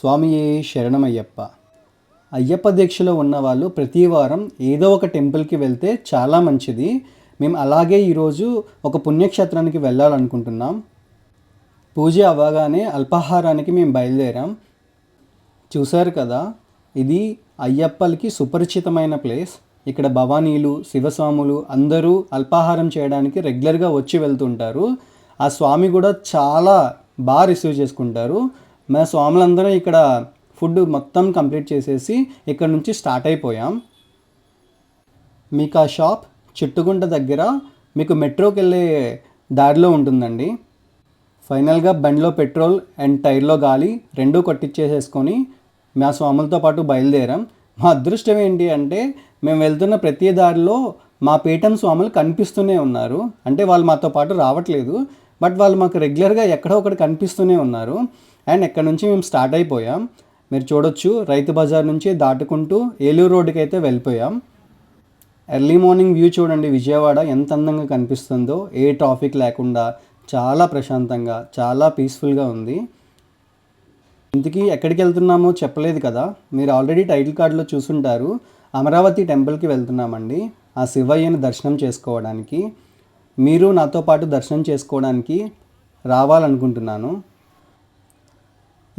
స్వామియే శరణమయ్యప్ప. అయ్యప్ప దీక్షలో ఉన్నవాళ్ళు ప్రతి వారం ఏదో ఒక టెంపుల్కి వెళ్తే చాలా మంచిది. మేము అలాగే ఈరోజు ఒక పుణ్యక్షేత్రానికి వెళ్ళాలనుకుంటున్నాం. పూజ అవ్వగానే అల్పాహారానికి మేము బయలుదేరాం. చూశారు కదా ఇది అయ్యప్పలకి సుపరిచితమైన ప్లేస్. ఇక్కడ భవానీలు శివస్వాములు అందరూ అల్పాహారం చేయడానికి రెగ్యులర్గా వచ్చి వెళ్తుంటారు. ఆ స్వామి కూడా చాలా బాగా రిసీవ్ చేసుకుంటారు. మా స్వాములందరం ఇక్కడ ఫుడ్ మొత్తం కంప్లీట్ చేసేసి ఇక్కడ నుంచి స్టార్ట్ అయిపోయాం. మీకు ఆ షాప్ చిట్టుగుంట దగ్గర మీకు మెట్రోకి వెళ్ళే దారిలో ఉంటుందండి. ఫైనల్గా బండిలో పెట్రోల్ అండ్ టైర్లో గాలి రెండూ కొట్టించేసేసుకొని మా స్వాములతో పాటు బయలుదేరాం. మా అదృష్టం ఏంటి అంటే మేము వెళ్తున్న ప్రతి దారిలో మా పీఠం స్వాములు కనిపిస్తూనే ఉన్నారు. అంటే వాళ్ళు మాతో పాటు రావట్లేదు. బట్ వాళ్ళు మాకు రెగ్యులర్గా ఎక్కడో ఒకటి కనిపిస్తూనే ఉన్నారు. అండ్ ఎక్కడ నుంచి మేము స్టార్ట్ అయిపోయాం మీరు చూడొచ్చు రైతు బజార్ నుంచి దాటుకుంటూ ఏలూరు రోడ్డుకి అయితే వెళ్ళిపోయాం. ఎర్లీ మార్నింగ్ వ్యూ చూడండి విజయవాడ ఎంత అందంగా కనిపిస్తుందో ఏ ట్రాఫిక్ లేకుండా చాలా ప్రశాంతంగా చాలా పీస్ఫుల్గా ఉంది. ఇంతకీ ఎక్కడికి వెళ్తున్నామో చెప్పలేదు కదా మీరు ఆల్రెడీ టైటిల్ కార్డులో చూసుంటారు. అమరావతి టెంపుల్కి వెళ్తున్నామండి ఆ శివయ్యని దర్శనం చేసుకోవడానికి. మీరు నాతో పాటు దర్శనం చేసుకోవడానికి రావాలనుకుంటున్నాను.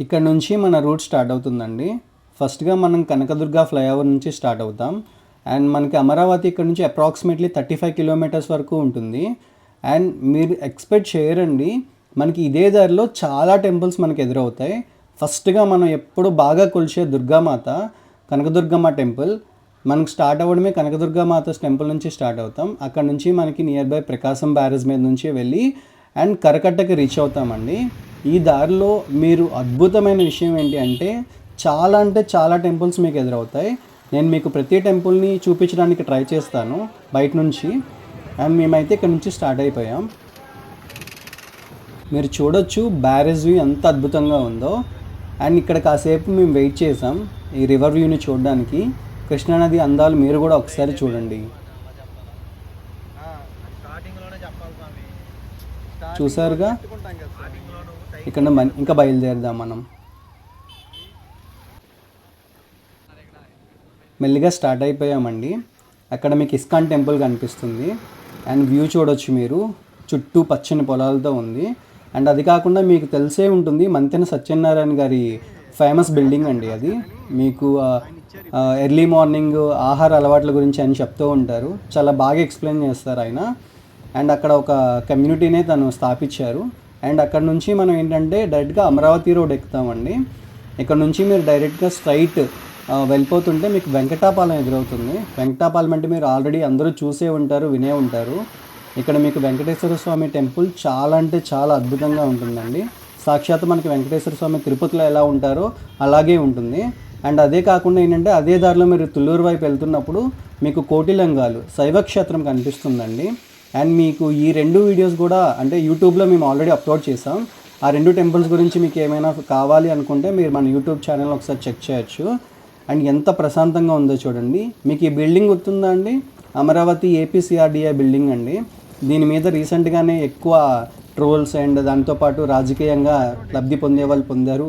ఇక్కడ నుంచి మన రూట్ స్టార్ట్ అవుతుందండి. ఫస్ట్గా మనం కనకదుర్గ ఫ్లైఓవర్ నుంచి స్టార్ట్ అవుతాం. అండ్ మనకి అమరావతి ఇక్కడ నుంచి అప్రాక్సిమేట్లీ థర్టీ ఫైవ్ కిలోమీటర్స్ వరకు ఉంటుంది. అండ్ మీరు ఎక్స్పెక్ట్ చేయరండి మనకి ఇదే దారిలో చాలా టెంపుల్స్ మనకి ఎదురవుతాయి. ఫస్ట్గా మనం ఎప్పుడు బాగా కొలిచే దుర్గామాత కనకదుర్గమ్మ టెంపుల్. మనకు స్టార్ట్ అవ్వడమే కనకదుర్గమాత టెంపుల్ నుంచి స్టార్ట్ అవుతాం. అక్కడ నుంచి మనకి నియర్ బై ప్రకాశం బ్యారేజ్ మీద నుంచి వెళ్ళి అండ్ కరకట్టకి రీచ్ అవుతామండి. ఈ దారిలో మీరు అద్భుతమైన విషయం ఏంటి అంటే చాలా అంటే చాలా టెంపుల్స్ మీకు ఎదురవుతాయి. నేను మీకు ప్రతి టెంపుల్ని చూపించడానికి ట్రై చేస్తాను బయట నుంచి. అండ్ మేమైతే ఇక్కడ నుంచి స్టార్ట్ అయిపోయాం. మీరు చూడొచ్చు బ్యారేజ్ వ్యూ ఎంత అద్భుతంగా ఉందో. అండ్ ఇక్కడ కాసేపు మేము వెయిట్ చేసాం ఈ రివర్ వ్యూని చూడడానికి. కృష్ణానది అందాలు మీరు కూడా ఒకసారి చూడండి. చూసారుగా? ఇక్కడ మన- ఇంకా బయలుదేరుదాం మనం. మెల్లిగా స్టార్ట్ అయిపోయామండి. అక్కడ మీకు ఇస్కాన్ టెంపుల్ కనిపిస్తుంది. అండ్ వ్యూ చూడొచ్చు మీరు. చుట్టూ పచ్చని పొలాలతో ఉంది. అండ్ అది కాకుండా మీకు తెలిసే ఉంటుంది మంతెన సత్యనారాయణ గారి ఫేమస్ బిల్డింగ్ అండి అది. మీకు ఎర్లీ మార్నింగ్ ఆహార అలవాట్ల గురించి అని చెప్తూ ఉంటారు. చాలా బాగా ఎక్స్ప్లెయిన్ చేస్తారు ఆయన. అండ్ అక్కడ ఒక కమ్యూనిటీనే తను స్థాపించారు. అండ్ అక్కడ నుంచి మనం ఏంటంటే డైరెక్ట్గా అమరావతి రోడ్ ఎక్కుతామండి. ఇక్కడ నుంచి మీరు డైరెక్ట్గా స్ట్రైట్ వెళ్ళిపోతుంటే మీకు వెంకటాపాలెం ఎదురవుతుంది. వెంకటాపాలెం అంటే మీరు ఆల్రెడీ అందరూ చూసే ఉంటారు వినే ఉంటారు. ఇక్కడ మీకు వెంకటేశ్వర స్వామి టెంపుల్ చాలా అంటే చాలా అద్భుతంగా ఉంటుందండి. సాక్షాత్ మనకి వెంకటేశ్వర స్వామి తిరుపతిలో ఎలా ఉంటారో అలాగే ఉంటుంది. అండ్ అదే కాకుండా ఏంటంటే అదే దారిలో మీరు తుళ్ళూరు వైపు వెళ్తున్నప్పుడు మీకు కోటిలంగాలు శైవక్షేత్రం కనిపిస్తుందండి. అండ్ మీకు ఈ రెండు వీడియోస్ కూడా అంటే యూట్యూబ్లో మేము ఆల్రెడీ అప్లోడ్ చేసాం. ఆ రెండు టెంపుల్స్ గురించి మీకు ఏమైనా కావాలి అనుకుంటే మీరు మన యూట్యూబ్ ఛానల్ ఒకసారి చెక్ చేయొచ్చు. అండ్ ఎంత ప్రశాంతంగా ఉందో చూడండి. మీకు ఈ బిల్డింగ్ గుర్తుందా అండి? అమరావతి ఏపీసీఆర్డీఏ బిల్డింగ్ అండి. దీని మీద రీసెంట్గానే ఎక్కువ ట్రోల్స్ అండ్ దాంతోపాటు రాజకీయంగా లబ్ధి పొందే వాళ్ళు పొందారు.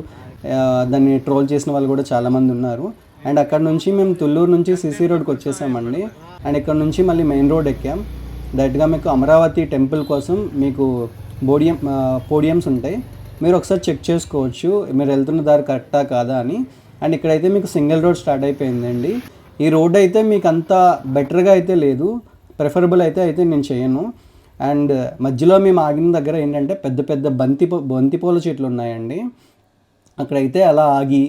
దాన్ని ట్రోల్ చేసిన వాళ్ళు కూడా చాలామంది ఉన్నారు. అండ్ అక్కడ నుంచి మేము తుళ్ళూరు నుంచి సిసి రోడ్కి వచ్చేసామండి. అండ్ ఇక్కడ నుంచి మళ్ళీ మెయిన్ రోడ్ ఎక్కాం. డైరెక్ట్గా మీకు అమరావతి టెంపుల్ కోసం మీకు బోడియం పోడియమ్స్ ఉంటాయి. మీరు ఒకసారి చెక్ చేసుకోవచ్చు మీరు వెళ్తున్న దారి కరెక్టా కాదా అని. అండ్ ఇక్కడైతే మీకు సింగిల్ రోడ్ స్టార్ట్ అయిపోయిందండి. ఈ రోడ్ అయితే మీకు అంత బెటర్గా అయితే లేదు. ప్రిఫరబుల్ అయితే అయితే నేను చేయను. అండ్ మధ్యలో మేము ఆగిన దగ్గర ఏంటంటే పెద్ద పెద్ద బంతి బంతిపూల చెట్లు ఉన్నాయండి. అక్కడైతే అలా ఆగి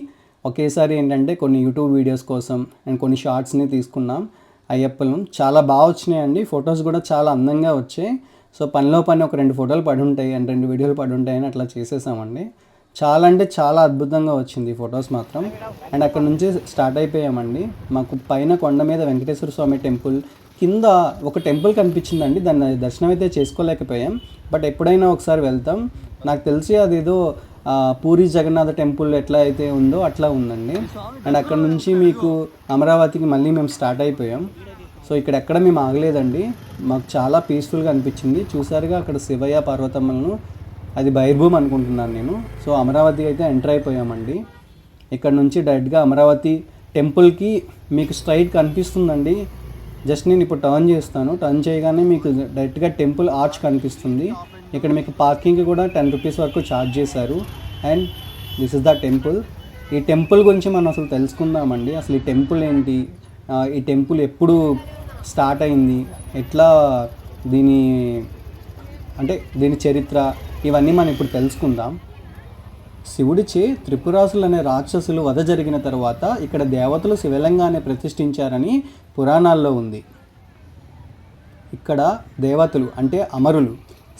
ఒకేసారి ఏంటంటే కొన్ని యూట్యూబ్ వీడియోస్ కోసం అండ్ కొన్ని షార్ట్స్ని తీసుకున్నాం. అయ్యప్పలం చాలా బాగా వచ్చినాయండి. ఫొటోస్ కూడా చాలా అందంగా వచ్చాయి. సో పనిలో పని ఒక రెండు ఫోటోలు పడి ఉంటాయి అండ్ రెండు వీడియోలు పడి ఉంటాయని అట్లా చేసేసామండి. చాలా అంటే చాలా అద్భుతంగా వచ్చింది ఫొటోస్ మాత్రం. అండ్ అక్కడ నుంచి స్టార్ట్ అయిపోయామండి. మాకు పైన కొండ మీద వెంకటేశ్వర స్వామి టెంపుల్ కింద ఒక టెంపుల్ కనిపించిందండి. దాన్ని దర్శనం అయితే చేసుకోలేకపోయాం. బట్ ఎప్పుడైనా ఒకసారి వెళ్తాం. నాకు తెలిసి అదేదో పూరి జగన్నాథ టెంపుల్ ఎట్లా అయితే ఉందో అట్లా ఉందండి. అండ్ అక్కడ నుంచి మీకు అమరావతికి మళ్ళీ మేము స్టార్ట్ అయిపోయాం. సో ఇక్కడ ఎక్కడ మేము ఆగలేదండి. మాకు చాలా పీస్ఫుల్గా అనిపించింది. చూసారుగా అక్కడ శివయ్య పర్వతమ్మలను. అది బైర్భూమ్ అనుకుంటున్నాను నేను. సో అమరావతి అయితే ఎంటర్ అయిపోయామండి. ఇక్కడ నుంచి డైరెక్ట్గా అమరావతి టెంపుల్కి మీకు స్ట్రైట్ కనిపిస్తుందండి. జస్ట్ నేను ఇప్పుడు టర్న్ చేస్తాను. టర్న్ చేయగానే మీకు డైరెక్ట్గా టెంపుల్ ఆర్చ్ కనిపిస్తుంది. ఇక్కడ మీకు పార్కింగ్ కూడా టెన్ రూపీస్ వరకు ఛార్జ్ చేశారు. And this is the temple ఈ టెంపుల్ గురించి మనం అసలు తెలుసుకుందామండి. అసలు ఈ టెంపుల్ ఏంటి? ఈ టెంపుల్ ఎప్పుడు స్టార్ట్ అయింది? ఎట్లా దీని అంటే దీని చరిత్ర? ఇవన్నీ మనం ఇప్పుడు తెలుసుకుందాం. శివుడిచే త్రిపురాసులు అనే రాక్షసులు వధ జరిగిన తర్వాత ఇక్కడ దేవతలు శివలింగాన్ని ప్రతిష్ఠించారని పురాణాల్లో ఉంది. ఇక్కడ దేవతలు అంటే అమరులు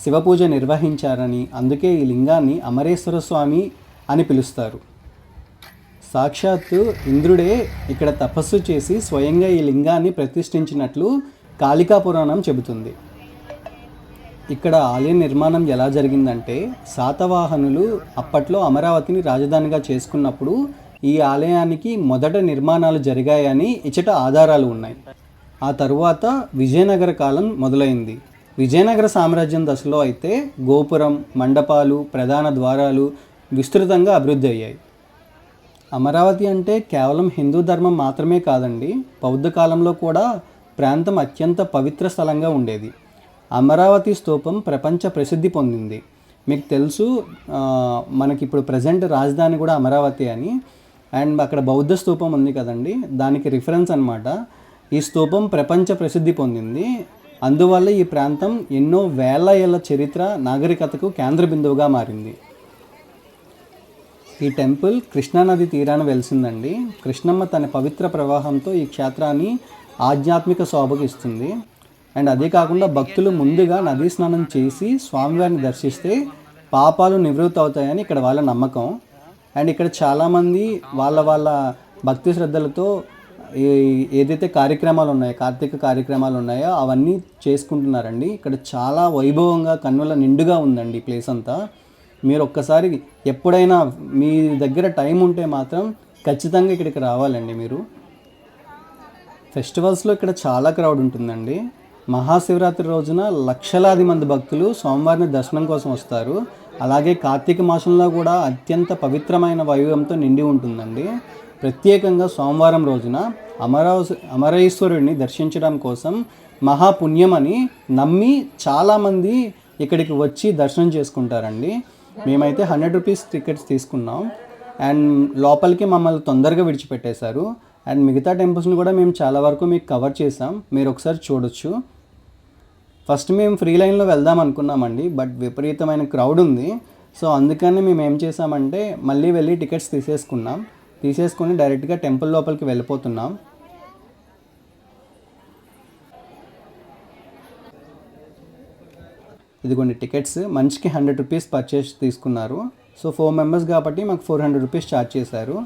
శివపూజ నిర్వహించారని అందుకే ఈ లింగాన్ని అమరేశ్వర స్వామి అని పిలుస్తారు. సాక్షాత్తు ఇంద్రుడే ఇక్కడ తపస్సు చేసి స్వయంగా ఈ లింగాన్ని ప్రతిష్ఠించినట్లు కాళికా పురాణం చెబుతుంది. ఇక్కడ ఆలయ నిర్మాణం ఎలా జరిగిందంటే శాతవాహనులు అప్పట్లో అమరావతిని రాజధానిగా చేసుకున్నప్పుడు ఈ ఆలయానికి మొదట నిర్మాణాలు జరిగాయని ఇచ్చట ఆధారాలు ఉన్నాయి. ఆ తరువాత విజయనగర కాలం మొదలైంది. విజయనగర సామ్రాజ్యం దశలో అయితే గోపురం మండపాలు ప్రధాన ద్వారాలు విస్తృతంగా అభివృద్ధి అయ్యాయి. అమరావతి అంటే కేవలం హిందూ ధర్మం మాత్రమే కాదండి బౌద్ధ కాలంలో కూడా ప్రాంతం అత్యంత పవిత్ర స్థలంగా ఉండేది. అమరావతి స్తూపం ప్రపంచ ప్రసిద్ధి పొందింది. మీకు తెలుసు మనకి ఇప్పుడు ప్రజెంట్ రాజధాని కూడా అమరావతి అని. అండ్ అక్కడ బౌద్ధ స్తూపం ఉంది కదండి దానికి రిఫరెన్స్ అనమాట ఈ స్తూపం ప్రపంచ ప్రసిద్ధి పొందింది. అందువల్ల ఈ ప్రాంతం ఎన్నో వేల ఏళ్ళ చరిత్ర నాగరికతకు కేంద్ర బిందువుగా మారింది. ఈ టెంపుల్ కృష్ణానది తీరాన వెలిసిందండి. కృష్ణమ్మ తన పవిత్ర ప్రవాహంతో ఈ క్షేత్రాన్ని ఆధ్యాత్మిక శోభకు ఇస్తుంది. అండ్ అదే కాకుండా భక్తులు ముందుగా నదీ స్నానం చేసి స్వామివారిని దర్శిస్తే పాపాలు నివృత్తి అవుతాయని ఇక్కడ వాళ్ళ నమ్మకం. అండ్ ఇక్కడ చాలామంది వాళ్ళ వాళ్ళ భక్తి శ్రద్ధలతో ఏదైతే కార్యక్రమాలు ఉన్నాయో కార్తీక కార్యక్రమాలు ఉన్నాయో అవన్నీ చేసుకుంటున్నారండి. ఇక్కడ చాలా వైభవంగా కన్నుల నిండుగా ఉందండి ఈ ప్లేస్ అంతా. మీరు ఒక్కసారి ఎప్పుడైనా మీ దగ్గర టైం ఉంటే మాత్రం ఖచ్చితంగా ఇక్కడికి రావాలండి మీరు. ఫెస్టివల్స్లో ఇక్కడ చాలా క్రౌడ్ ఉంటుందండి. మహాశివరాత్రి రోజున లక్షలాది మంది భక్తులు సోమవారిని దర్శనం కోసం వస్తారు. అలాగే కార్తీక మాసంలో కూడా అత్యంత పవిత్రమైన వైభవంతో నిండి ఉంటుందండి. ప్రత్యేకంగా సోమవారం రోజున అమరావతి అమరేశ్వరుడిని దర్శించడం కోసం మహాపుణ్యమని నమ్మి చాలామంది ఇక్కడికి వచ్చి దర్శనం చేసుకుంటారండి. మేమైతే హండ్రెడ్ రూపీస్ టికెట్స్ తీసుకున్నాం. అండ్ లోపలికి మమ్మల్ని తొందరగా విడిచిపెట్టేశారు. అండ్ మిగతా టెంపుల్స్ని కూడా మేము చాలా వరకు మీకు కవర్ చేసాం మీరు ఒకసారి చూడొచ్చు. ఫస్ట్ మేము ఫ్రీ లైన్లో వెళ్దాం అనుకున్నామండి. బట్ విపరీతమైన క్రౌడ్ ఉంది. సో అందుకని మేము ఏం చేసామంటే మళ్ళీ వెళ్ళి టికెట్స్ తీసేసుకున్నాం. తీసేసుకొని డైరెక్ట్గా టెంపుల్ లోపలికి వెళ్ళిపోతున్నాం. ఇదిగోండి టికెట్స్ మనిషికి హండ్రెడ్ రూపీస్ పర్చేస్ తీసుకున్నారు. సో ఫోర్ మెంబర్స్ కాబట్టి మాకు ఫోర్ హండ్రెడ్ రూపీస్ ఛార్జ్ చేశారు.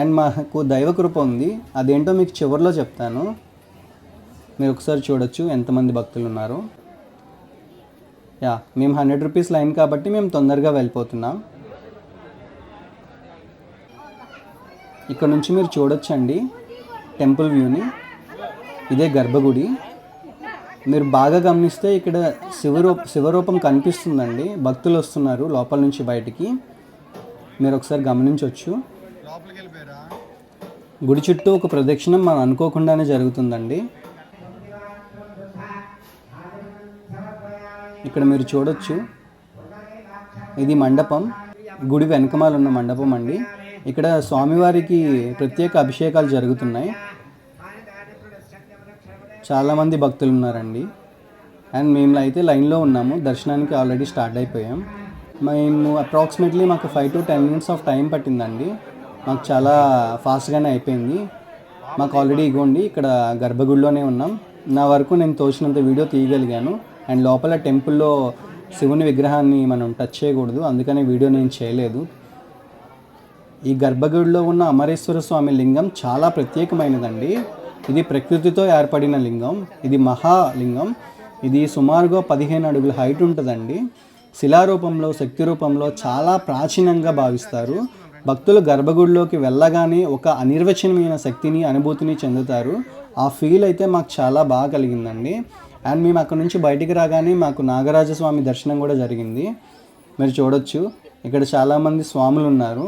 అండ్ మాకు దైవకృప ఉంది. అదేంటో మీకు చివరిలో చెప్తాను. మీరు ఒకసారి చూడొచ్చు ఎంతమంది భక్తులు ఉన్నారు. యా మేము హండ్రెడ్ రూపీస్ లైన్ కాబట్టి మేము తొందరగా వెళ్ళిపోతున్నాం. ఇక్కడ నుంచి మీరు చూడొచ్చండి టెంపుల్ వ్యూని. ఇదే గర్భగుడి. మీరు బాగా గమనిస్తే ఇక్కడ శివరూప శివరూపం కనిపిస్తుందండి. భక్తులు వస్తున్నారు లోపల నుంచి బయటికి. మీరు ఒకసారి గమనించవచ్చు గుడి చుట్టూ ఒక ప్రదక్షిణం మనం అనుకోకుండానే జరుగుతుందండి. ఇక్కడ మీరు చూడొచ్చు. ఇది మండపం. గుడి వెనకమాల ఉన్న మండపం అండి. ఇక్కడ స్వామివారికి ప్రత్యేక అభిషేకాలు జరుగుతున్నాయి. చాలామంది భక్తులు ఉన్నారండి. అండ్ మేము అయితే లైన్లో ఉన్నాము. దర్శనానికి ఆల్రెడీ స్టార్ట్ అయిపోయాం. మేము అప్రాక్సిమేట్లీ మాకు five to ten minutes of time పట్టిందండి. మాకు చాలా ఫాస్ట్గానే అయిపోయింది. మాకు ఆల్రెడీ ఇగోండి ఇక్కడ గర్భగుడిలోనే ఉన్నాం. నా వరకు నేను తోచినంత వీడియో తీయగలిగాను. అండ్ లోపల టెంపుల్లో శివుని విగ్రహాన్ని మనం టచ్ చేయకూడదు. అందుకనే వీడియో నేను చేయలేదు. ఈ గర్భగుడిలో ఉన్న అమరేశ్వర స్వామి లింగం చాలా ప్రత్యేకమైనదండి. ఇది ప్రకృతితో ఏర్పడిన లింగం ఇది మహాలింగం ఇది సుమారుగా పదిహేను అడుగుల హైట్ ఉంటుందండి. శిలారూపంలో శక్తి రూపంలో చాలా ప్రాచీనంగా భావిస్తారు. భక్తులు గర్భగుడిలోకి వెళ్ళగానే ఒక అనిర్వచనమైన శక్తిని అనుభూతిని చెందుతారు. ఆ ఫీల్ అయితే మాకు చాలా బాగా కలిగిందండి. అండ్ మేము అక్కడ నుంచి బయటికి రాగానే మాకు నాగరాజస్వామి దర్శనం కూడా జరిగింది. మీరు చూడొచ్చు ఇక్కడ చాలామంది స్వాములు ఉన్నారు.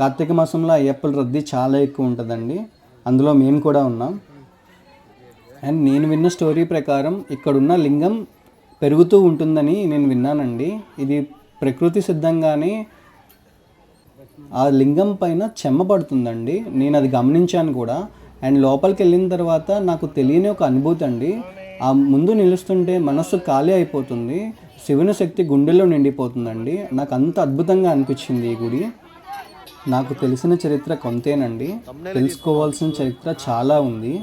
కార్తీక మాసంలో అయ్యప్పల రద్దీ చాలా ఎక్కువ ఉంటుందండి. అందులో మేము కూడా ఉన్నాం. అండ్ నేను విన్న స్టోరీ ప్రకారం ఇక్కడున్న లింగం పెరుగుతూ ఉంటుందని నేను విన్నానండి. ఇది ప్రకృతి సిద్ధంగానే ఆ లింగం పైన చెమ్మ పడుతుందండి. నేను అది గమనించాను కూడా. అండ్ లోపలికి వెళ్ళిన తర్వాత నాకు తెలియని ఒక అనుభూతి అండి. ఆ ముందు నిలుస్తుంటే మనస్సు ఖాళీ అయిపోతుంది. శివుని శక్తి గుండెల్లో నిండిపోతుందండి. నాకు అంత అద్భుతంగా అనిపించింది ఈ గుడి. నాకు తెలిసిన చరిత్ర కొంతేనండి. తెలుసుకోవాల్సిన చరిత్ర చాలా ఉంది.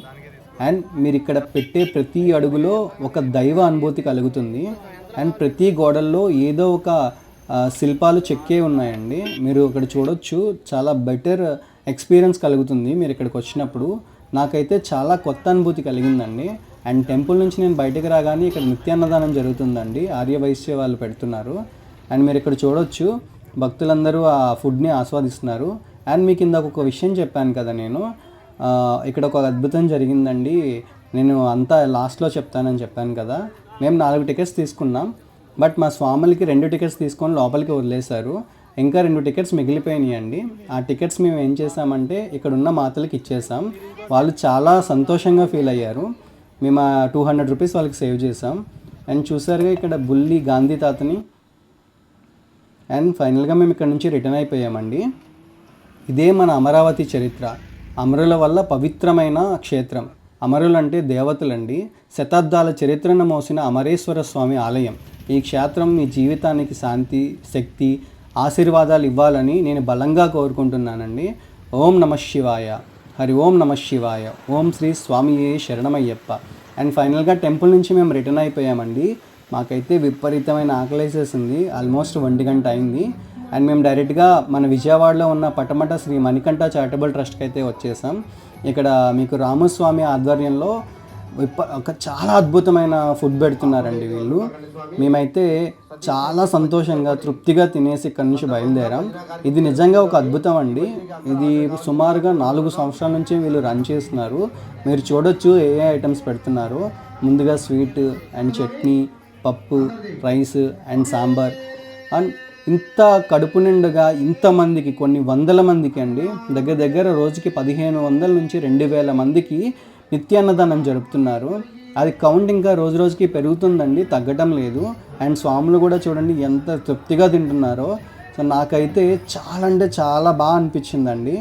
అండ్ మీరు ఇక్కడ పెట్టే ప్రతి అడుగులో ఒక దైవ అనుభూతి కలుగుతుంది. అండ్ ప్రతి గోడల్లో ఏదో ఒక శిల్పాలు చెక్కే ఉన్నాయండి. మీరు ఇక్కడ చూడొచ్చు. చాలా బెటర్ ఎక్స్పీరియన్స్ కలుగుతుంది మీరు ఇక్కడికి వచ్చినప్పుడు. నాకైతే చాలా కొత్త అనుభూతి కలిగిందండి. అండ్ టెంపుల్ నుంచి నేను బయటకు రాగానే ఇక్కడ నిత్యాన్నదానం జరుగుతుందండి. ఆర్య వైశ్య వాళ్ళు పెడుతున్నారు. అండ్ మీరు ఇక్కడ చూడొచ్చు. భక్తులందరూ ఆ ఫుడ్ని ఆస్వాదిస్తున్నారు. అండ్ మీకు ఇందాక ఒక విషయం చెప్పాను కదా నేను. ఇక్కడ ఒక అద్భుతం జరిగిందండి. నేను అంతా లాస్ట్లో చెప్తానని చెప్పాను కదా. మేము నాలుగు టికెట్స్ తీసుకున్నాం. బట్ మా స్వాములకి రెండు టికెట్స్ తీసుకొని లోపలికి వదిలేశారు. ఇంకా రెండు టికెట్స్ మిగిలిపోయినాయండి. ఆ టికెట్స్ మేము ఏం చేసామంటే ఇక్కడ ఉన్న మాతలకి ఇచ్చేసాం వాళ్ళు చాలా సంతోషంగా ఫీల్ అయ్యారు. మేము ఆ టూ హండ్రెడ్ రూపీస్ వాళ్ళకి సేవ్ చేసాం అండ్ చూసారుగా ఇక్కడ బుల్లి గాంధీ తాతని అండ్ ఫైనల్గా మేము ఇక్కడ నుంచి రిటర్న్ అయిపోయామండి. ఇదే మన అమరావతి చరిత్ర. అమరుల వల్ల పవిత్రమైన క్షేత్రం. అమరులు అంటే దేవతలండి. శతాబ్దాల చరిత్రను మోసిన అమరేశ్వర స్వామి ఆలయం. ఈ క్షేత్రం మీ జీవితానికి శాంతి శక్తి ఆశీర్వాదాలు ఇవ్వాలని నేను బలంగా కోరుకుంటున్నానండి. ఓం నమ శివాయ. హరి ఓం నమ శివాయ. ఓం శ్రీ స్వామియే శరణమయ్యప్ప. అండ్ ఫైనల్గా టెంపుల్ నుంచి మేము రిటర్న్ అయిపోయామండి. మాకైతే విపరీతమైన ఆకలేసేసింది. ఆల్మోస్ట్ ఒంటి గంట అయింది. అండ్ మేము డైరెక్ట్గా మన విజయవాడలో ఉన్న పటమట శ్రీ మణికంఠ చారిటబుల్ ట్రస్ట్కి అయితే వచ్చేసాం. ఇక్కడ మీకు రామస్వామి ఆధ్వర్యంలో విప ఒక చాలా అద్భుతమైన ఫుడ్ పెడుతున్నారండి వీళ్ళు. మేమైతే చాలా సంతోషంగా తృప్తిగా తినేసి ఇక్కడి నుంచి బయలుదేరాం. ఇది నిజంగా ఒక అద్భుతం అండి. ఇది సుమారుగా నాలుగు సంవత్సరాల నుంచి వీళ్ళు రన్ చేస్తున్నారు. మీరు చూడొచ్చు ఏ ఐటమ్స్ పెడుతున్నారు. ముందుగా స్వీట్ అండ్ చట్నీ పప్పు రైస్ అండ్ సాంబార్. అండ్ ఇంత కడుపు నిండుగా ఇంతమందికి కొన్ని వందల మందికి అండి దగ్గర దగ్గర రోజుకి పదిహేను వందల నుంచి రెండు వేల మందికి నిత్యాన్నదానం జరుపుతున్నారు. అది కౌంట్ ఇంకా రోజు రోజుకి పెరుగుతుందండి తగ్గటం లేదు. అండ్ స్వాములు కూడా చూడండి ఎంత తృప్తిగా తింటున్నారో. సో నాకైతే చాలా అంటే చాలా బాగా అనిపించిందండి.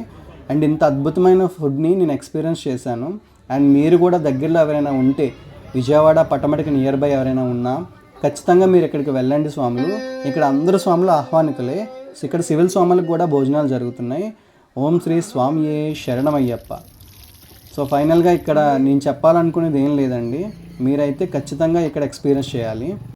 అండ్ ఇంత అద్భుతమైన ఫుడ్ని నేను ఎక్స్పీరియన్స్ చేశాను. అండ్ మీరు కూడా దగ్గరలో ఎవరైనా ఉంటే విజయవాడ పటమటికి నియర్ బై ఎవరైనా ఉన్నా ఖచ్చితంగా మీరు ఇక్కడికి వెళ్ళండి స్వాములు. ఇక్కడ అందరు స్వాములు ఆహ్వానితులే. ఇక్కడ సివిల్ స్వాములకు కూడా భోజనాలు జరుగుతున్నాయి. ఓం శ్రీ స్వామియే శరణమయ్యప్ప. సో ఫైనల్గా ఇక్కడ నేను చెప్పాలనుకునేది ఏం లేదండి. మీరైతే ఖచ్చితంగా ఇక్కడ ఎక్స్పీరియన్స్ చేయాలి.